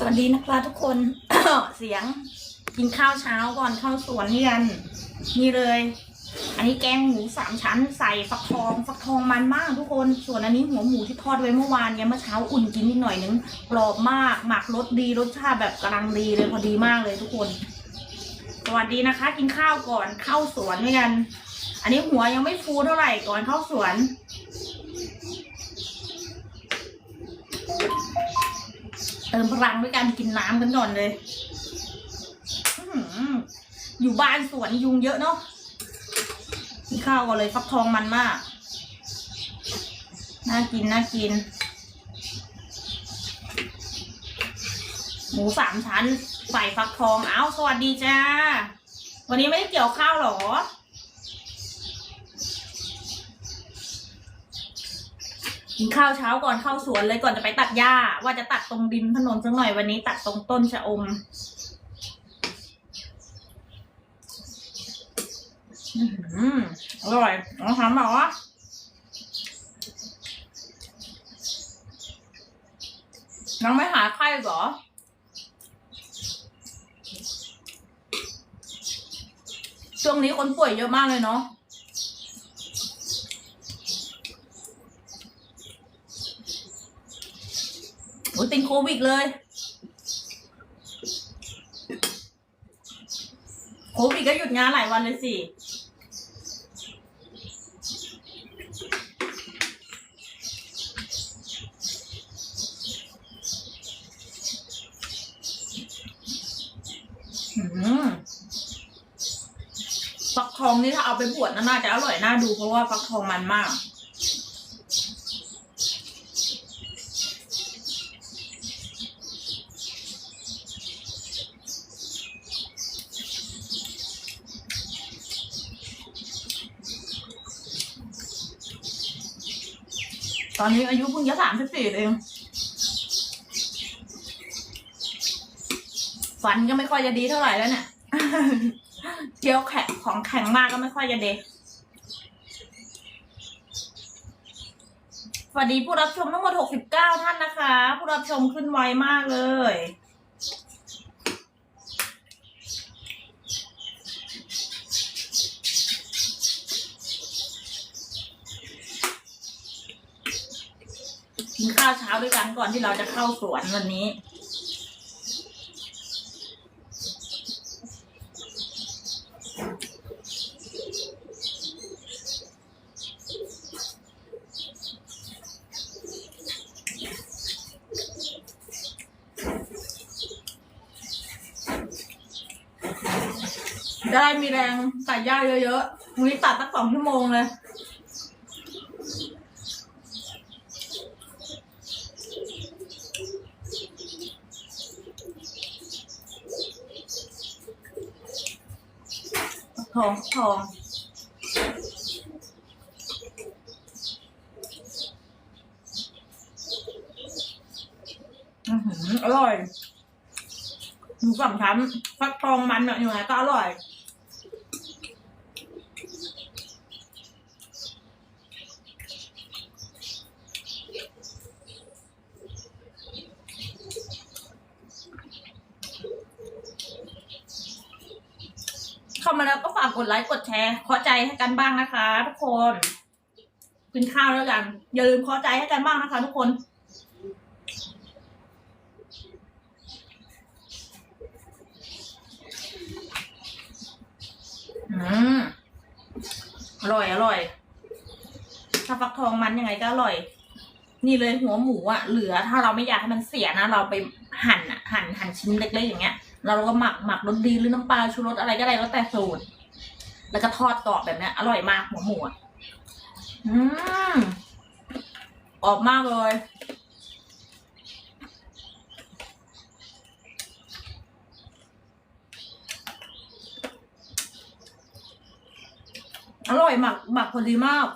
สวัสดีนะคะทุกคน เสียงกินข้าวเช้าก่อนเข้าสวนนี่กันนี่เลย อันนี้แกงหมูสามชั้นใส่ฟักทองฟักทองมันมากทุกคน ส่วนอันนี้หัวหมูที่ทอดไว้เมื่อวานเนี่ยเมื่อเช้าอุ่นกินนิดหน่อยนึงกรอบมาก หมักรสดีรสชาติแบบกำลังดีเลยพอดีมากเลยทุกคน สวัสดีนะคะ กินข้าวก่อนเข้าสวนด้วยกัน อันนี้หัวยังไม่ฟูเท่าไหร่ก่อนเข้าสวน เติมพลังด้วยการกินน้ำกันก่อนเลยอยู่บ้านสวนยุงเยอะเนาะกินข้าวก่อนเลยฟักทองมันมาก น่ากิน น่ากิน หมูสามชั้น ใส่ฟักทอง เอ้าสวัสดีจ้า วันนี้ไม่ได้เกี่ยวข้าวหรอ กินข้าวเช้าก่อนเข้าสวนเลยก่อนจะไปตัดหญ้า ว่าจะตัดตรงริมถนนสักหน่อยวันนี้ตัดตรงต้นชะอมอื้อหืออร่อยลองทำเหรอน้องไม่หาไข้เหรอช่วงนี้คนป่วยเยอะมากเลยเนาะ อ้ยเป็นโควิดเลย โควิดก็หยุดงานหลายวันเลยสิ อืมฟักทองนี่ถ้าเอาไปบวชน่าจะอร่อยน่าดูเพราะว่าฟักทองมันมาก ตอนนี้อายุเพิ่งจะสามสิบสี่เอง ฟันก็ไม่ค่อยจะดีเท่าไหร่แล้วเนี่ยเคี้ยวแข็งของแข็งมากก็ไม่ค่อยจะเด็สวัสดีผู้รับชมทั้งหมด 69 ท่านนะคะ ผู้รับชมขึ้นไวมากเลย ข้าวเช้าด้วยกันก่อนที่เราจะเข้าสวนวันนี้ ได้มีแรงตัดหญ้าเยอะๆวันนี้ตัดตั้งสองชั่วโมงเลย ทองทอง อร่อยหมูสามชั้นฟักทองมันอะอยู่ไหนก็อร่อย เข้ามาแล้วก็ฝากกดไลค์กดแชร์ขอใจให้กันบ้างนะคะ ทุกคนกินข้าวแล้วกัน อย่าลืมขอใจให้กันบ้างนะคะ ทุกคนอืมอร่อยอร่อย ถ้าฟักทองมันยังไงก็อร่อย นี่เลยหัวหมูอะเหลือถ้าเราไม่อยากให้มันเสียนะ เราไปหั่นอะหั่นหั่นชิ้นเล็กๆอย่างเงี้ย เราก็หมักหมักรสดีหรือน้ำปลาชูรสอะไรก็ได้แล้วแต่สูตร แล้วก็ทอดกรอบแบบนี้อร่อยมากหัวหมูอะอืมกรอบมากเลย อร่อยหมักหมักพอดีมาก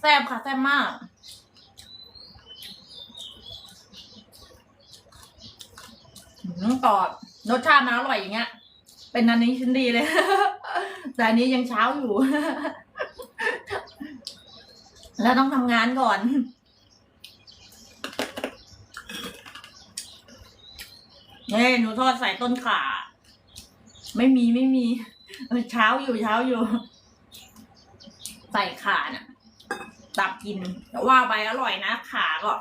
แซ่บค่ะแซ่บมาก อืมกรอบรสชาติมันอร่อยอย่างเงี้ย เป็นอันนี้ชิ้นดีเลย แต่อันนี้ยังเช้าอยู่ แล้วต้องทำงานก่อนเนี่ยหนูทอดใส่ต้นขาไม่มีไม่มีเช้าอยู่เช้าอยู่ ใส่ขาน่ะ ตับกินแต่ว่าไปอร่อยนะขาก็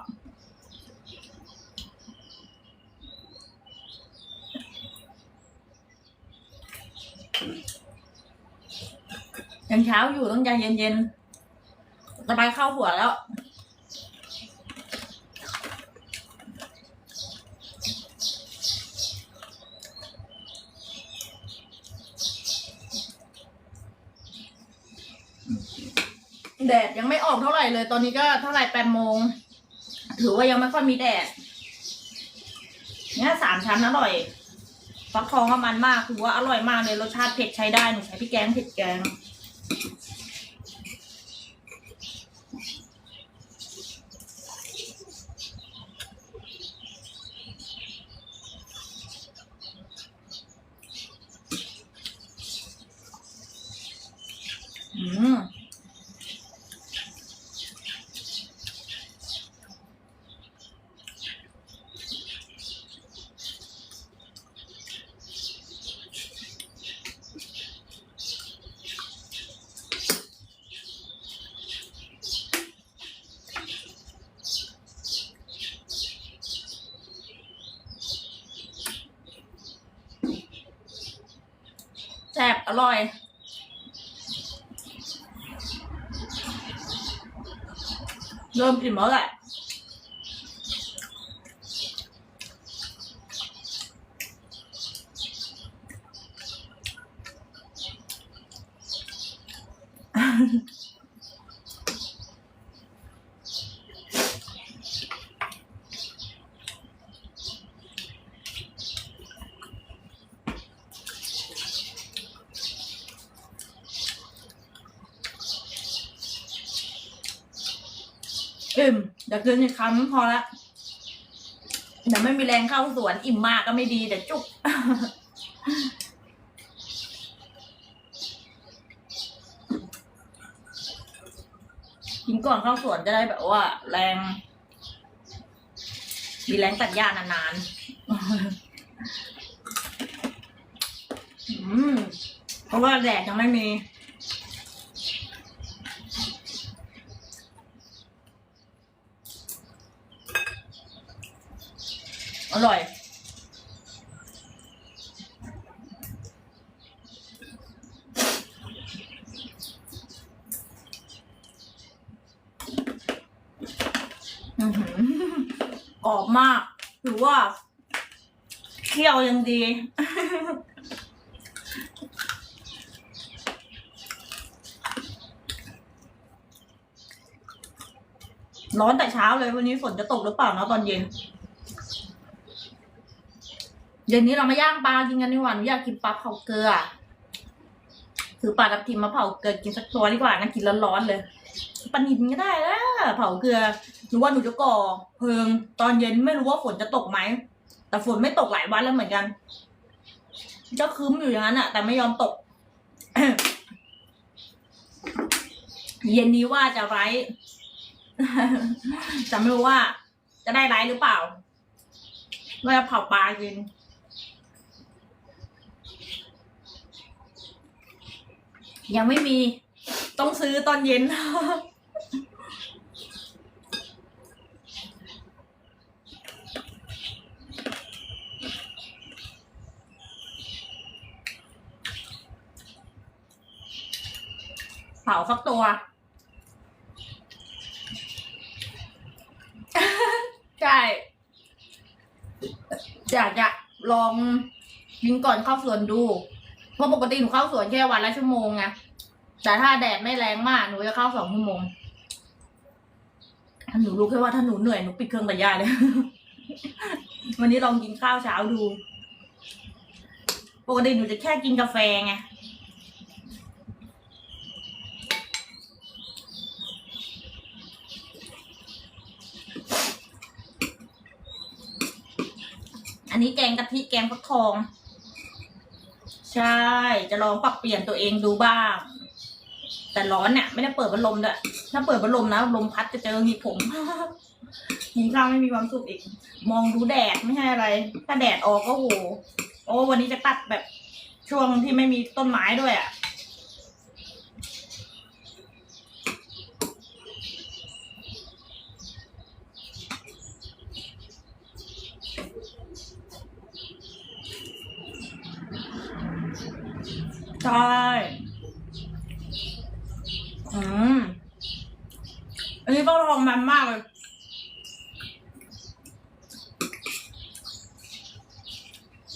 ยังเช้าอยู่ต้องใจเย็นๆจะไปเข้าหัวแล้วแดดยังไม่ออกเท่าไหร่เลย ตอนนี้ก็เท่าไหร่แปดโมง ถือว่ายังไม่ค่อยมีแดด เนี่ยสามชั้นอร่อย ฟักทองก็มันมากคือว่าอร่อยมากเลยรสชาติเผ็ดใช้ได้หนูใช้พริกแกงเผ็ดแกง อืม แซ่บ อร่อย เริ่มอิ่มแล้วแหละ อิ่ม เดี๋ยวกินอีกคำพอละเดี๋ยวไม่มีแรงเข้าสวนอิ่มมากก็ไม่ดีเดี๋ยวจุกกินก่อนเข้าสวนจะได้แบบว่า แรง มีแรงตัดหญ้านานๆอืมเพราะว่าแดดยังไม่มี อร่อยอื้อหือกรอบมากถือว่าเคี่ยวยังดี ร้อนแต่เช้าเลยวันนี้ฝนจะตกหรือเปล่าเนาะตอนเย็น เย็นนี้เรามาย่างปลากินกันดีกว่าหนูอยากกินปลาเผาเกลือถือปลาทับทิมมาเผาเกลือกินสักตัวดีกว่านะกินร้อนๆเลยปลานินก็ได้นะเผาเกลือหนูว่าหนูจะก่อเพลิง ตอนเย็นไม่รู้ว่าฝนจะตกไหมแต่ฝนไม่ตกหลายวันแล้วเหมือนกันก็คืมอยู่อย่างนั้นอะแต่ไม่ยอมตก เย็นนี้ว่าจะไร้จะไม่รู้ว่า จะได้ไร้หรือเปล่าว่าจะเผาปลากิน ยังไม่มี ต้องซื้อตอนเย็น เผาสักตัว ใช่อยากจะลองยิงก่อนเข้าสวนดู เพราะปกติหนูเข้าสวนแค่วันละชั่วโมงไงแต่ถ้าแดดไม่แรงมากหนูจะเข้าสองชั่วโมงหนูรู้แค่ว่าถ้าหนูเหนื่อยหนูปิดเครื่องตัดหญ้าเลย วันนี้ลองกินข้าวเช้าดู ปกติหนูจะแค่กินกาแฟไงอันนี้แกงกะทิแกงฟักทอง ใช่ จะลองปรับเปลี่ยนตัวเองดูบ้าง แต่ร้อนเนี่ยไม่ได้เปิดพัดลมด้วยถ้าเปิดพัดลมนะลมพัดจะเจอหีบผมกินข้าวไม่มีความสุขอีก มองดูแดดไม่ใช่อะไร ถ้าแดดออกก็โห โอ้วันนี้จะตัดแบบช่วงที่ไม่มีต้นไม้ด้วยอะ ช่ อืม อันนี้ต้องลองมันมากเลย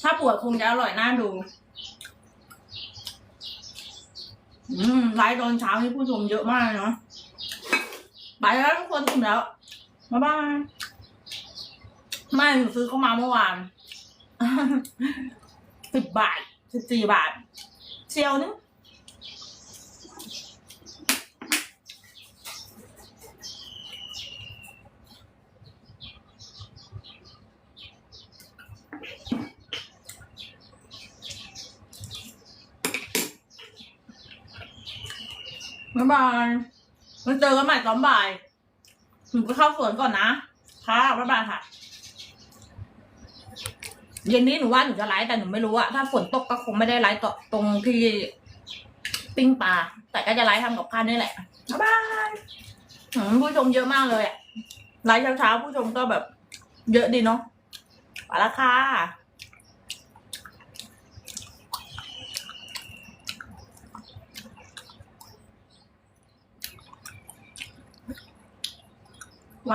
ถ้าปวดคงจะอร่อยน่าดู อืมไลฟ์ตอนเช้านี่ผู้ชมเยอะมากเลยเนาะไปแล้วทุกคนถึงแล้ว บ๊ายบาย ไม่หนูซื้อเข้ามาเมื่อวานสิบบาทสิบสี่บาท เซียวนึงบ๊ายบายมาเจอกันใหม่ตอนบ่ายหนูไปเข้าสวนก่อนนะ ค่ะ บ๊ายบายค่ะ เย็นนี้หนูว่าหนูจะไลฟ์แต่หนูไม่รู้อะถ้าฝนตกก็คงไม่ได้ไลฟ์ต่อตรงที่ปิ้งปลาแต่ก็จะไลฟ์ทำกับข้าวนี่แหละบ๊ายบายผู้ชมเยอะมากเลยอะไลฟ์เช้าๆผู้ชมก็แบบ เยอะดีเนาะไปละค่ะไหว